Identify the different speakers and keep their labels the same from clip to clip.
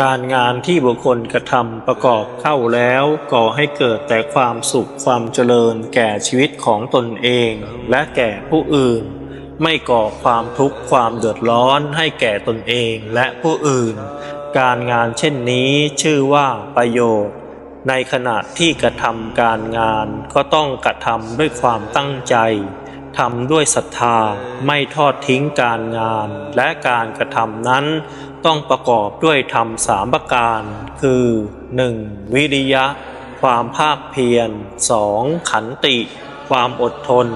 Speaker 1: การงานที่บุคคลกระทำประกอบเข้าแล้วก่อให้เกิดแต่ความสุขความเจริญแก่ชีวิตของตนเองและแก่ผู้อื่น ไม่ก่อความทุกข์ความเดือดร้อนให้แก่ตนเองและผู้อื่น การงานเช่นนี้ชื่อว่าประโยชน์ ในขณะที่กระทำการงานก็ต้องกระทำด้วยความตั้งใจ ทำด้วยศรัทธาไม่ทอดทิ้งการงาน และการกระทำนั้น ต้องประกอบด้วยธรรมสามประการ คือ 1. วิริยะ ความภาคเพียร 2. ขันติ ความอดทน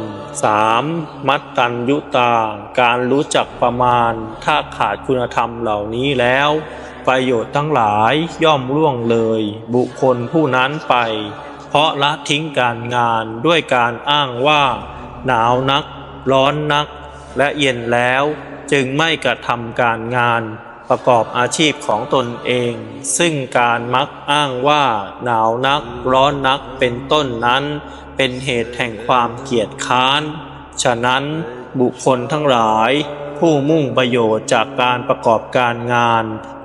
Speaker 1: 3. มัตตัญยุตา การรู้จักประมาณ ถ้าขาดคุณธรรมเหล่านี้แล้ว ประโยชน์ทั้งหลายย่อมล่วงเลย บุคคลผู้นั้นไป เพราะละทิ้งการงานด้วยการอ้างว่า หนาวนัก ร้อนนัก และเย็นแล้วจึงไม่กระทำการงานประกอบอาชีพของตนเอง ซึ่งการมักอ้างว่าหนาวนัก ร้อนนักเป็นต้นนั้น เป็นเหตุแห่งความเกียจค้าน ฉะนั้นบุคคลทั้งหลาย ผู้มุ่งประโยชน์จากการประกอบการงาน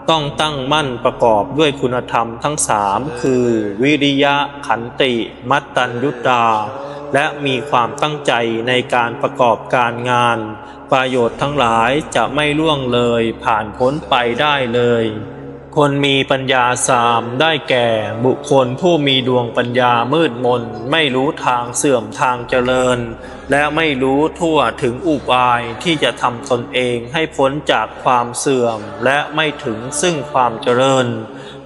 Speaker 1: ต้องตั้งมั่นประกอบด้วยคุณธรรมทั้งสามคือ วิริยะขันติ มัตตัญญุตา และมีความตั้งใจในการประกอบการงาน ประโยชน์ทั้งหลายจะไม่ล่วงเลยผ่านพ้นไปได้เลย คนมีปัญญาสามได้แก่บุคคลผู้มีดวงปัญญามืดมน ไม่รู้ทางเสื่อมทางเจริญ และไม่รู้ทั่วถึงอุบายที่จะทำตนเองให้พ้นจากความเสื่อมและไม่ถึงซึ่งความเจริญ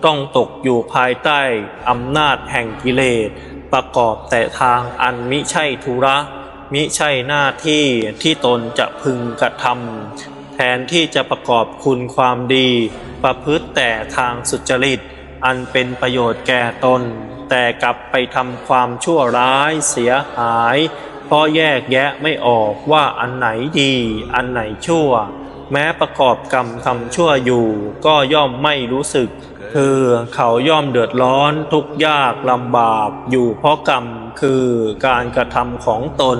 Speaker 1: ต้องตกอยู่ภายใต้อำนาจแห่งกิเลส ประกอบแต่ทางอันมิใช่ธุระ มิใช่หน้าที่ที่ตนจะพึงกระทำแทนที่จะประกอบคุณความดี ประพฤติแต่ทางสุจริต อันเป็นประโยชน์แก่ตน แต่กลับไปทำความชั่วร้ายเสียหาย เพราะแยกแยะไม่ออกว่าอันไหนดี อันไหนชั่ว แม้ประกอบกรรมทำชั่วอยู่ก็ย่อมไม่รู้สึก คือเขาย่อมเดือดร้อนทุกยากลำบากอยู่เพราะกรรมคือการกระทำของตน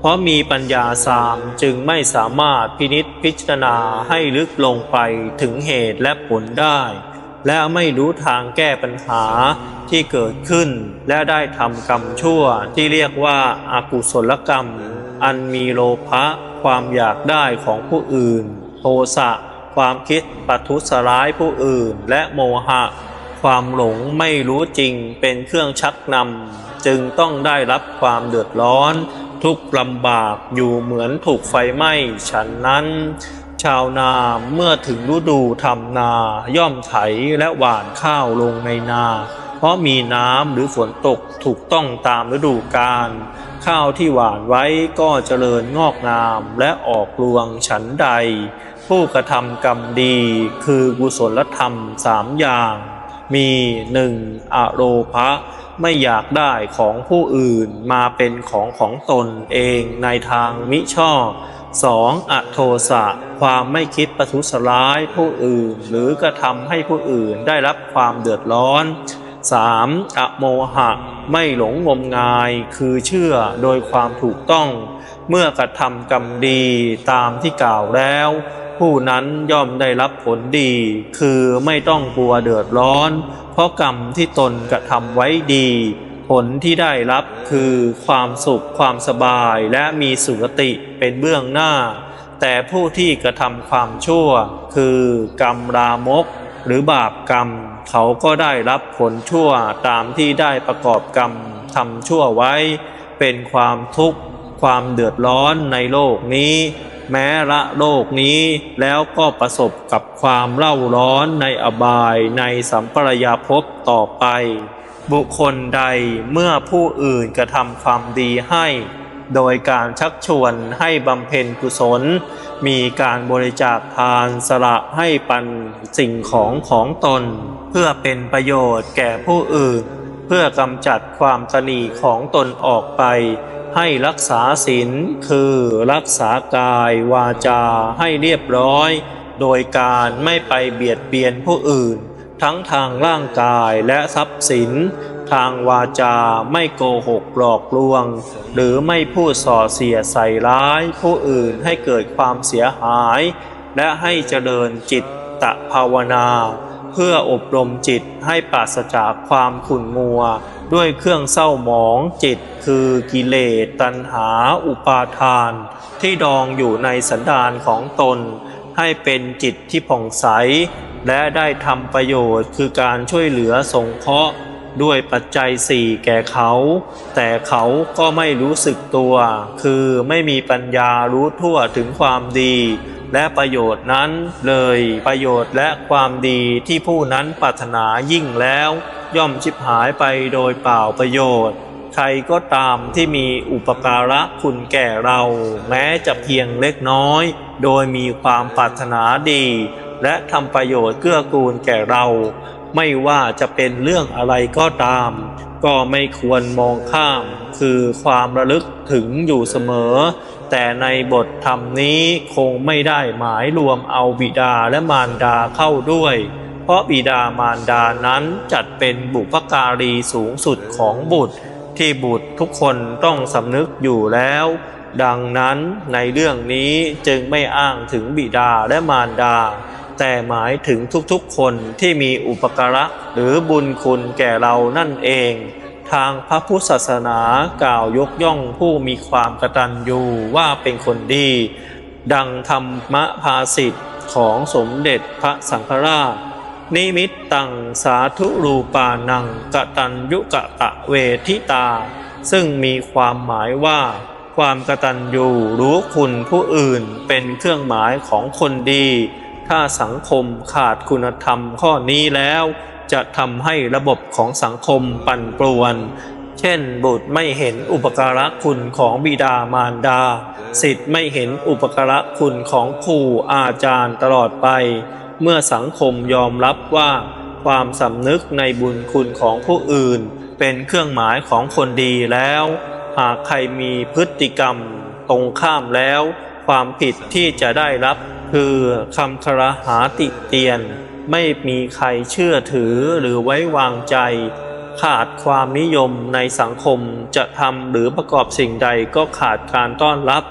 Speaker 1: เพราะมีปัญญาสามจึงไม่สามารถพินิษพิจารณาให้ลึกลงไปถึงเหตุและผลได้ และไม่รู้ทางแก้ปัญหาที่เกิดขึ้น และได้ทำกรรมชั่วที่เรียกว่าอากุศลกรรม อันมีโลภะความอยากได้ของผู้อื่น โทสะ ความคิดปัทุสร้ายผู้อื่น และโมหะ ความหลงไม่รู้จริงเป็นเครื่องชักนำจึงต้องได้รับความเดือดร้อน ทุกข์ลำบากอยู่เหมือนถูกไฟไหม้ฉันนั้น ชาวนาเมื่อถึงฤดูทำนาย่อมไถและหว่านข้าวลงในนา เพราะมีน้ำหรือฝนตกถูกต้องตามฤดูกาลข้าวที่หว่านไว้ก็เจริญงอกงามและออกรวงฉันใด ผู้กระทำกรรมดีคือกุศลธรรมสามอย่าง มีหนึ่งอโลภะไม่อยากได้ของผู้อื่นมาเป็นของของตนเองในทางมิชอบ 2. อโทสะความไม่คิดประทุษร้ายผู้อื่น หรือกระทำให้ผู้อื่นได้รับความเดือดร้อน 3. อโมหะ ไม่หลงงมงาย คือเชื่อโดยความถูกต้อง เมื่อกระทำกรรมดีตามที่กล่าวแล้ว ผู้นั้นย่อมได้รับผลดี คือไม่ต้องกลัวเดือดร้อน เพราะกรรมที่ตนกระทำไว้ดี ผลที่ได้รับคือความสุขความสบายและมีสุขติเป็นเบื้องหน้า แต่ผู้ที่กระทำความชั่ว คือกรรมรามก หรือบาปกรรม เขาก็ได้รับผลชั่วตามที่ได้ประกอบกรรมทำชั่วไว้ เป็นความทุกข์ความเดือดร้อนในโลกนี้ แม้ละโลกนี้แล้วก็ประสบกับความเล่าร้อนในอบายในสัมปรายภพต่อไป บุคคลใดเมื่อผู้อื่นกระทำความดีให้ โดยการชักชวนให้บำเพ็ญกุศล มีการบริจาคทานสละให้ปันสิ่งของของตน เพื่อเป็นประโยชน์แก่ผู้อื่น เพื่อกำจัดความตนีของตนออกไป ให้รักษาศีลคือรักษากายวาจาให้เรียบร้อย โดยการไม่ไปเบียดเบียนผู้อื่น ทั้งทางร่างกายและทรัพย์สิน ทางวาจาไม่โกหกหลอกลวง หรือไม่พูดส่อเสียใส่ร้ายผู้อื่นให้เกิดความเสียหาย และให้เจริญจิตตภาวนา พื่ออบรมจิตให้ปราศจากความขุ่นมัว ด้วยเครื่องเศร้าหมองจิตคือกิเลสตัณหาอุปาทาน ที่ดองอยู่ในสันดานของตน ให้เป็นจิตที่ผ่องใส และได้ทำประโยชน์คือการช่วยเหลือสงเคราะห์ด้วยปัจจัยสี่แก่เขา แต่เขาก็ไม่รู้สึกตัว คือไม่มีปัญญารู้ทั่วถึงความดี และประโยชน์นั้นเลยประโยชน์และความดีที่ผู้นั้นปรารถนายิ่งแล้ว ย่อมชิบหายไปโดยเปล่าประโยชน์ ใครก็ตามที่มีอุปการะคุณแก่เรา แม้จะเพียงเล็กน้อย โดยมีความปรารถนาดี และทำประโยชน์เกื้อกูลแก่เรา ไม่ว่าจะเป็นเรื่องอะไรก็ตาม ก็ไม่ควรมองข้าม คือความระลึกถึงอยู่เสมอ แต่ในบทธรรมนี้คงไม่ได้หมายรวมเอาบิดาและมารดาเข้าด้วย เพราะบิดามารดานั้นจัดเป็นบุพการีสูงสุดของบุตร ที่บุตรทุกคนต้องสำนึกอยู่แล้วดังนั้นในเรื่องนี้จึงไม่อ้างถึงบิดาและมารดา แต่หมายถึงทุกๆคนที่มีอุปการะหรือบุญคุณแก่เรานั่นเอง ทางพระพุทธศาสนากล่าวยกย่องผู้มีความกตัญญูว่าเป็นคนดี ดังธรรมภาสิทธิ์ของสมเด็จพระสังฆราช นิมิตตังสาธุรูปานังกตัญยุกะตะเวทิตา ซึ่งมีความหมายว่าความกตัญญูรู้คุณผู้อื่นเป็นเครื่องหมายของคนดี ถ้าสังคมขาดคุณธรรมข้อนี้แล้ว จะทำให้ระบบของสังคมปั่นป่วน เช่น บุตรไม่เห็นอุปการะคุณของบิดามารดา สิทธิ์ไม่เห็นอุปการะคุณของครูอาจารย์ตลอดไป เมื่อสังคมยอมรับว่าความสำนึกในบุญคุณของผู้อื่น เป็นเครื่องหมายของคนดีแล้ว หากใครมีพฤติกรรมตรงข้ามแล้ว ความผิดที่จะได้รับ คือคำครหาติเตียน ไม่มีใครเชื่อถือหรือไว้วางใจ ขาดความนิยมในสังคมจะทำหรือประกอบสิ่งใดก็ขาดการต้อนรับ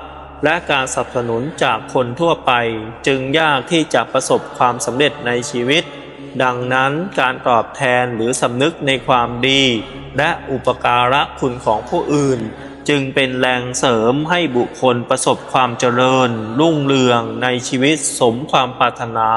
Speaker 1: และการสนับสนุนจากคนทั่วไป จึงยากที่จะประสบความสำเร็จในชีวิต ดังนั้นการตอบแทนหรือสำนึกในความดี และอุปการะคุณของผู้อื่น จึงเป็นแรงเสริมให้บุคคลประสบความเจริญ รุ่งเรืองในชีวิตสมความปรารถนา